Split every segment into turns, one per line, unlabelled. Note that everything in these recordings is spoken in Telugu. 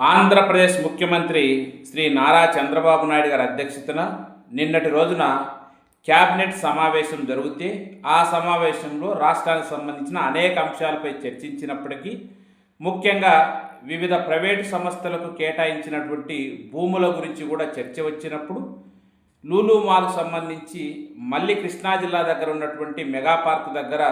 ఆంధ్రప్రదేశ్ ముఖ్యమంత్రి శ్రీ నారా చంద్రబాబు నాయుడు గారి అధ్యక్షతన నిన్నటి రోజున క్యాబినెట్ సమావేశం జరిగితే ఆ సమావేశంలో రాష్ట్రానికి సంబంధించిన అనేక అంశాలపై చర్చించినప్పటికీ ముఖ్యంగా వివిధ ప్రైవేటు సంస్థలకు కేటాయించినటువంటి భూముల గురించి కూడా చర్చ వచ్చినప్పుడు లూలు మాల్కు సంబంధించి మళ్ళీ కృష్ణా జిల్లా దగ్గర ఉన్నటువంటి మెగా పార్క్ దగ్గర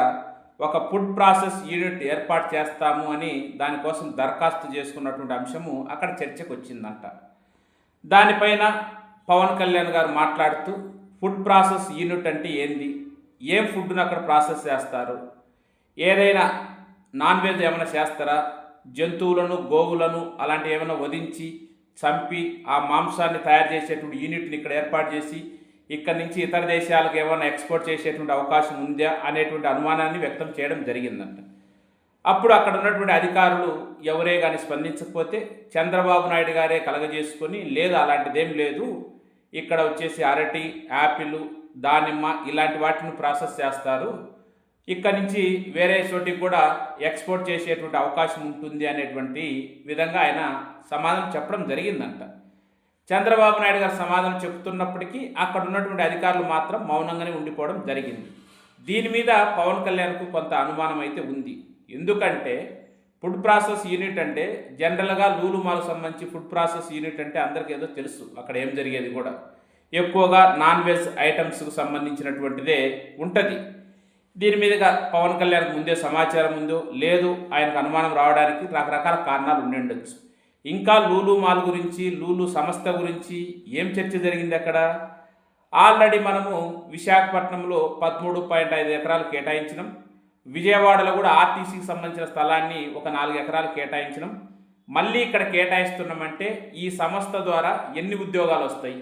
ఒక ఫుడ్ ప్రాసెస్ యూనిట్ ఏర్పాటు చేస్తాము అని దానికోసం దరఖాస్తు చేసుకున్నటువంటి అంశము అక్కడ చర్చకు వచ్చిందంట దానిపైన పవన్ కళ్యాణ్ గారు మాట్లాడుతూ ఫుడ్ ప్రాసెస్ యూనిట్ అంటే ఏంది? ఏం ఫుడ్ను అక్కడ ప్రాసెస్ చేస్తారు? ఏదైనా నాన్ వెజ్ ఏమైనా చేస్తారా? జంతువులను గోవులను అలాంటివి ఏమైనా వధించి చంపి ఆ మాంసాన్ని తయారు చేసేటువంటి యూనిట్ని ఇక్కడ ఏర్పాటు చేసి ఇక్కడ నుంచి ఇతర దేశాలకు ఏమైనా ఎక్స్పోర్ట్ చేసేటువంటి అవకాశం ఉందా అనేటువంటి అనుమానాన్ని వ్యక్తం చేయడం జరిగిందంట. అప్పుడు అక్కడ ఉన్నటువంటి అధికారులు ఎవరే కానీ స్పందించకపోతే చంద్రబాబు నాయుడు గారే కలగజేసుకొని లేదు అలాంటిదేం లేదు ఇక్కడ వచ్చేసి అరటి యాపిల్ దానిమ్మ ఇలాంటి వాటిని ప్రాసెస్ చేస్తారు ఇక్కడ నుంచి వేరే చోటికి కూడా ఎక్స్పోర్ట్ చేసేటువంటి అవకాశం ఉంటుంది అనేటువంటి విధంగా ఆయన సమాధానం చెప్పడం జరిగిందంట. చంద్రబాబు నాయుడు గారు సమాధానం చెబుతున్నప్పటికీ అక్కడ ఉన్నటువంటి అధికారులు మాత్రం మౌనంగానే ఉండిపోవడం జరిగింది. దీని మీద పవన్ కళ్యాణ్కు కొంత అనుమానం అయితే ఉంది. ఎందుకంటే ఫుడ్ ప్రాసెస్ యూనిట్ అంటే జనరల్గా లూలుమాలకు సంబంధించి ఫుడ్ ప్రాసెస్ యూనిట్ అంటే అందరికీ ఏదో తెలుసు. అక్కడ ఏం జరిగేది కూడా. ఎక్కువగా నాన్ వెజ్ ఐటమ్స్కు సంబంధించినటువంటిదే ఉంటుంది. దీని మీదుగా పవన్ కళ్యాణ్కి ముందే సమాచారం ఉందో లేదు ఆయనకు అనుమానం రావడానికి రకరకాల కారణాలు ఉండి ఉండొచ్చు. ఇంకా లూలు మాల్ గురించి లూలు సంస్థ గురించి ఏం చర్చ జరిగింది అక్కడ? ఆల్రెడీ మనము విశాఖపట్నంలో పదమూడు పాయింట్ ఐదు ఎకరాలు కేటాయించినాం. విజయవాడలో కూడా ఆర్టీసీకి సంబంధించిన స్థలాన్ని ఒక నాలుగు ఎకరాలు కేటాయించడం మళ్ళీ ఇక్కడ కేటాయిస్తున్నామంటే ఈ సంస్థ ద్వారా ఎన్ని ఉద్యోగాలు వస్తాయి?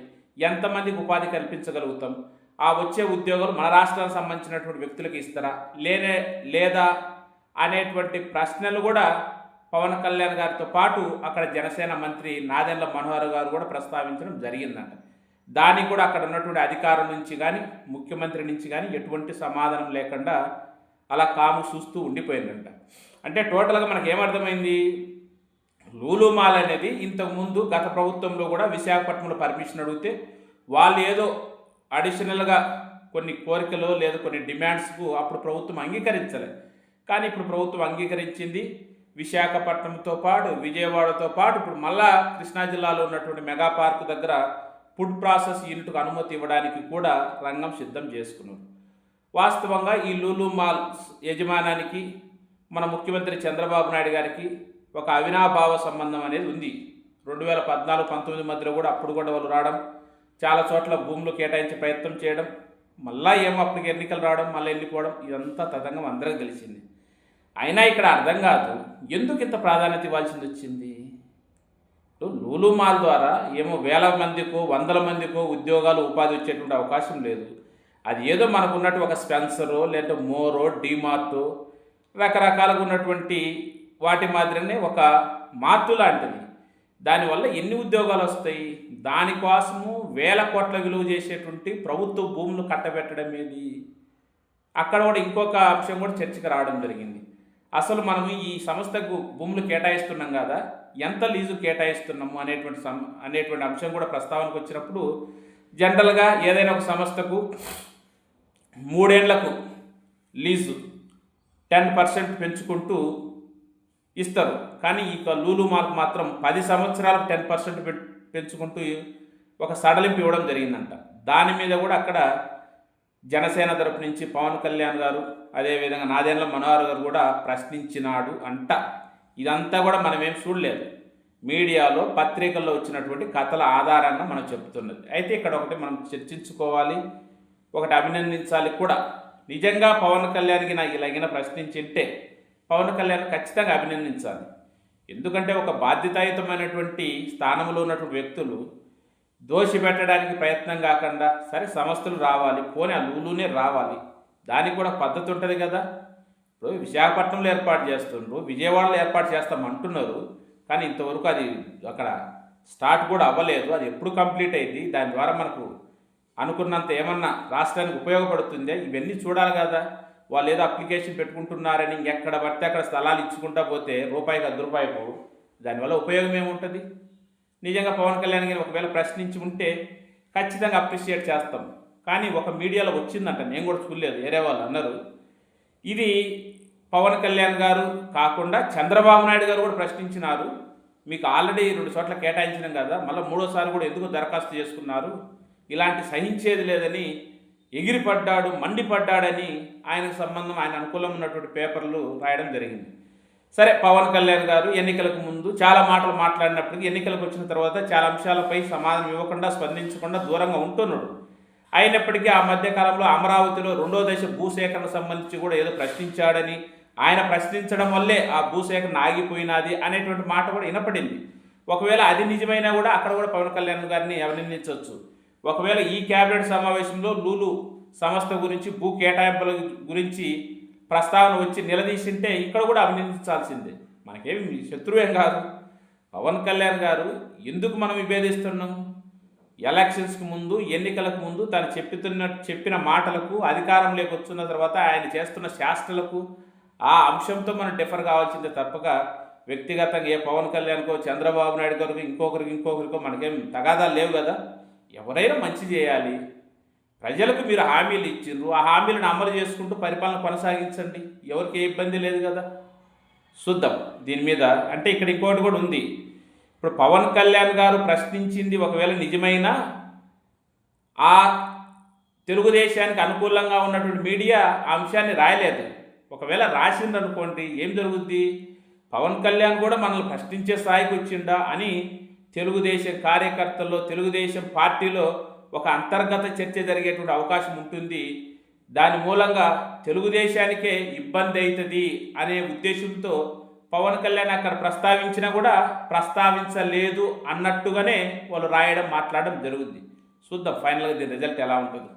ఎంతమందికి ఉపాధి కల్పించగలుగుతాం? ఆ వచ్చే ఉద్యోగాలు మన రాష్ట్రానికి సంబంధించినటువంటి వ్యక్తులకు ఇస్తారా? లేనే లేదా అనేటువంటి ప్రశ్నలు కూడా పవన్ కళ్యాణ్ గారితో పాటు అక్కడ జనసేన మంత్రి నాదెండ్ల మనోహర్ గారు కూడా ప్రస్తావించడం జరిగిందంట. దానికి కూడా అక్కడ ఉన్నటువంటి అధికారం నుంచి కానీ ముఖ్యమంత్రి నుంచి కానీ ఎటువంటి సమాధానం లేకుండా అలా కాము చూస్తూ ఉండిపోయిందంట. అంటే టోటల్గా మనకు ఏమర్థమైంది లూలు మాల్ అనేది ఇంతకుముందు గత ప్రభుత్వంలో కూడా విశాఖపట్నంలో పర్మిషన్ అడిగితే వాళ్ళు ఏదో అడిషనల్గా కొన్ని కోరికలు లేదా కొన్ని డిమాండ్స్కు అప్పుడు ప్రభుత్వం అంగీకరించలేదు కానీ ఇప్పుడు ప్రభుత్వం అంగీకరించింది. విశాఖపట్నంతో పాటు విజయవాడతో పాటు ఇప్పుడు మళ్ళా కృష్ణా జిల్లాలో ఉన్నటువంటి మెగా పార్క్ దగ్గర ఫుడ్ ప్రాసెస్ యూనిట్కు అనుమతి ఇవ్వడానికి కూడా రంగం సిద్ధం చేసుకున్నారు. వాస్తవంగా ఈ లూలు మాల్ యజమానానికి మన ముఖ్యమంత్రి చంద్రబాబు నాయుడు గారికి ఒక అవినాభావ సంబంధం అనేది ఉంది. రెండు వేల పద్నాలుగు పంతొమ్మిది మధ్యలో కూడా అప్పుడు కూడా వాళ్ళు రావడం చాలా చోట్ల భూములు కేటాయించే ప్రయత్నం చేయడం మళ్ళీ ఏమో అప్పటికి ఎన్నికలు రావడం మళ్ళీ వెళ్ళిపోవడం ఇదంతా తదంగం అందరికీ తెలిసింది. అయినా ఇక్కడ అర్థం కాదు. ఎందుకు ఇంత ప్రాధాన్యత ఇవ్వాల్సింది వచ్చింది? లూలు మాల్ ద్వారా ఏమో వేల మందికో వందల మందికో ఉద్యోగాలు ఉపాధి వచ్చేటువంటి అవకాశం లేదు. అది ఏదో మనకున్నట్టు ఒక స్పెన్సరో లేదంటే మోరో డీమార్టో రకరకాలుగా ఉన్నటువంటి వాటి మాదిరినే ఒక మార్టు లాంటిది. దానివల్ల ఎన్ని ఉద్యోగాలు వస్తాయి? దానికోసము వేల కోట్ల విలువ చేసేటువంటి ప్రభుత్వ భూములు కట్టబెట్టడం ఏది? అక్కడ కూడా ఇంకొక అంశం కూడా చర్చకు రావడం జరిగింది. అసలు మనం ఈ సంస్థకు భూములు కేటాయిస్తున్నాం కదా ఎంత లీజు కేటాయిస్తున్నాము అనేటువంటి సం అనేటువంటి అంశం కూడా ప్రస్తావనకు వచ్చినప్పుడు జనరల్గా ఏదైనా ఒక సంస్థకు మూడేళ్ళకు లీజు టెన్ పర్సెంట్ పెంచుకుంటూ ఇస్తారు. కానీ ఇక లూలు మాల్కు మాత్రం పది సంవత్సరాలకు టెన్ పర్సెంట్ పెంచుకుంటూ ఒక సడలింపు ఇవ్వడం జరిగిందంట. దాని మీద కూడా అక్కడ జనసేన తరపు నుంచి పవన్ కళ్యాణ్ గారు అదేవిధంగా నాదేళ్ళ మనోహర్ గారు కూడా ప్రశ్నించినాడు అంట. ఇదంతా కూడా మనం ఏం చూడలేదు. మీడియాలో పత్రికల్లో వచ్చినటువంటి కథల ఆధారంగా మనం చెప్తున్నది. అయితే ఇక్కడ ఒకటి మనం చర్చించుకోవాలి. ఒకటి అభినందించాలి కూడా. నిజంగా పవన్ కళ్యాణ్కి నాకు ఇలాగిన ప్రశ్నించింటే పవన్ కళ్యాణ్ ఖచ్చితంగా అభినందించాలి. ఎందుకంటే ఒక బాధ్యతాయుతమైనటువంటి స్థానంలో ఉన్నటువంటి వ్యక్తులు దోషి పెట్టడానికి ప్రయత్నం కాకుండా సరే సంస్థలు రావాలి పోనీ ఆ లూలునే రావాలి. దానికి కూడా పద్ధతి ఉంటుంది కదా. ఇప్పుడు విశాఖపట్నంలో ఏర్పాటు చేస్తుండ్రు విజయవాడలో ఏర్పాటు చేస్తాం అంటున్నారు కానీ ఇంతవరకు అది అక్కడ స్టార్ట్ కూడా అవ్వలేదు. అది ఎప్పుడు కంప్లీట్ అయింది? దాని ద్వారా మనకు అనుకున్నంత ఏమన్నా రాష్ట్రానికి ఉపయోగపడుతుందే? ఇవన్నీ చూడాలి కదా. వాళ్ళు ఏదో అప్లికేషన్ పెట్టుకుంటున్నారని ఎక్కడ పడితే అక్కడ స్థలాలు ఇచ్చుకుంటా పోతే రూపాయికి అర్ధ రూపాయకు దానివల్ల ఉపయోగం ఏముంటుంది? నిజంగా పవన్ కళ్యాణ్ గారిని ఒకవేళ ప్రశ్నించి ఉంటే ఖచ్చితంగా అప్రిషియేట్ చేస్తాం. కానీ ఒక మీడియాలో వచ్చిందంట నేను కూడా చూడలేదు వేరే వాళ్ళు అన్నారు. ఇది పవన్ కళ్యాణ్ గారు కాకుండా చంద్రబాబు నాయుడు గారు కూడా ప్రశ్నించినారు. మీకు ఆల్రెడీ రెండు చోట్ల కేటాయించినాం కదా మళ్ళీ మూడోసారి కూడా ఎందుకు దరఖాస్తు చేసుకున్నారు? ఇలాంటి సహించేది లేదని ఎగిరిపడ్డాడు మండిపడ్డాడని ఆయనకు సంబంధం ఆయన అనుకూలం ఉన్నటువంటి పేపర్లు రాయడం జరిగింది. సరే పవన్ కళ్యాణ్ గారు ఎన్నికలకు ముందు చాలా మాటలు మాట్లాడినప్పటికీ ఎన్నికలకు వచ్చిన తర్వాత చాలా అంశాలపై సమాధానం ఇవ్వకుండా స్పందించకుండా దూరంగా ఉంటున్నాడు. అయినప్పటికీ ఆ మధ్యకాలంలో అమరావతిలో రెండో దశ భూసేకరణ సంబంధించి కూడా ఏదో ప్రశ్నించాడని ఆయన ప్రశ్నించడం వల్లే ఆ భూసేకరణ ఆగిపోయినది అనేటువంటి మాట కూడా వినపడింది. ఒకవేళ అది నిజమైనా కూడా అక్కడ కూడా పవన్ కళ్యాణ్ గారిని అభినందించవచ్చు ఒకవేళ ఈ కేబినెట్ సమావేశంలో లూలు సంస్థ గురించి భూ కేటాయింపుల గురించి ప్రస్తావన వచ్చి నిలదీసింటే ఇక్కడ కూడా అభినందించాల్సిందే మనకేమి శత్రువేం కాదు. పవన్ కళ్యాణ్ గారు ఎందుకు మనం విభేదిస్తున్నాం? ఎలక్షన్స్కి ముందు ఎన్నికలకు ముందు తను చెప్పుతున్న చెప్పిన మాటలకు అధికారంలోకి వచ్చిన తర్వాత ఆయన చేస్తున్న శాస్త్రలకు ఆ అంశంతో మనం డిఫర్ కావాల్సిందే తప్పక. వ్యక్తిగతంగా ఏ పవన్ కళ్యాణ్కో చంద్రబాబు నాయుడు గారికి ఇంకొకరికి ఇంకొకరికో మనకేం తగాదాలు లేవు కదా. ఎవరైనా మంచి చేయాలి. ప్రజలకు మీరు హామీలు ఇచ్చిండ్రు. ఆ హామీలను అమలు చేసుకుంటూ పరిపాలన కొనసాగించండి. ఎవరికి ఏ ఇబ్బంది లేదు కదా. చూద్దాం దీని మీద. అంటే ఇక్కడ ఇంకోటి కూడా ఉంది. ఇప్పుడు పవన్ కళ్యాణ్ గారు ప్రశ్నించింది ఒకవేళ నిజమైనా ఆ తెలుగుదేశానికి అనుకూలంగా ఉన్నటువంటి మీడియా ఆ అంశాన్ని రాయలేదు. ఒకవేళ రాసింది అనుకోండి ఏం జరుగుద్ది? పవన్ కళ్యాణ్ కూడా మనల్ని ప్రశ్నించే స్థాయికి వచ్చిండా అని తెలుగుదేశం కార్యకర్తల్లో తెలుగుదేశం పార్టీలో ఒక అంతర్గత చర్చ జరిగేటువంటి అవకాశం ఉంటుంది. దాని మూలంగా తెలుగుదేశానికే ఇబ్బంది అవుతుంది అనే ఉద్దేశంతో పవన్ కళ్యాణ్ అక్కడ ప్రస్తావించినా కూడా ప్రస్తావించలేదు అన్నట్టుగానే వాళ్ళు రాయడం మాట్లాడడం జరుగుద్ది. చూద్దాం ఫైనల్గా దీని రిజల్ట్ ఎలా ఉంటుంది.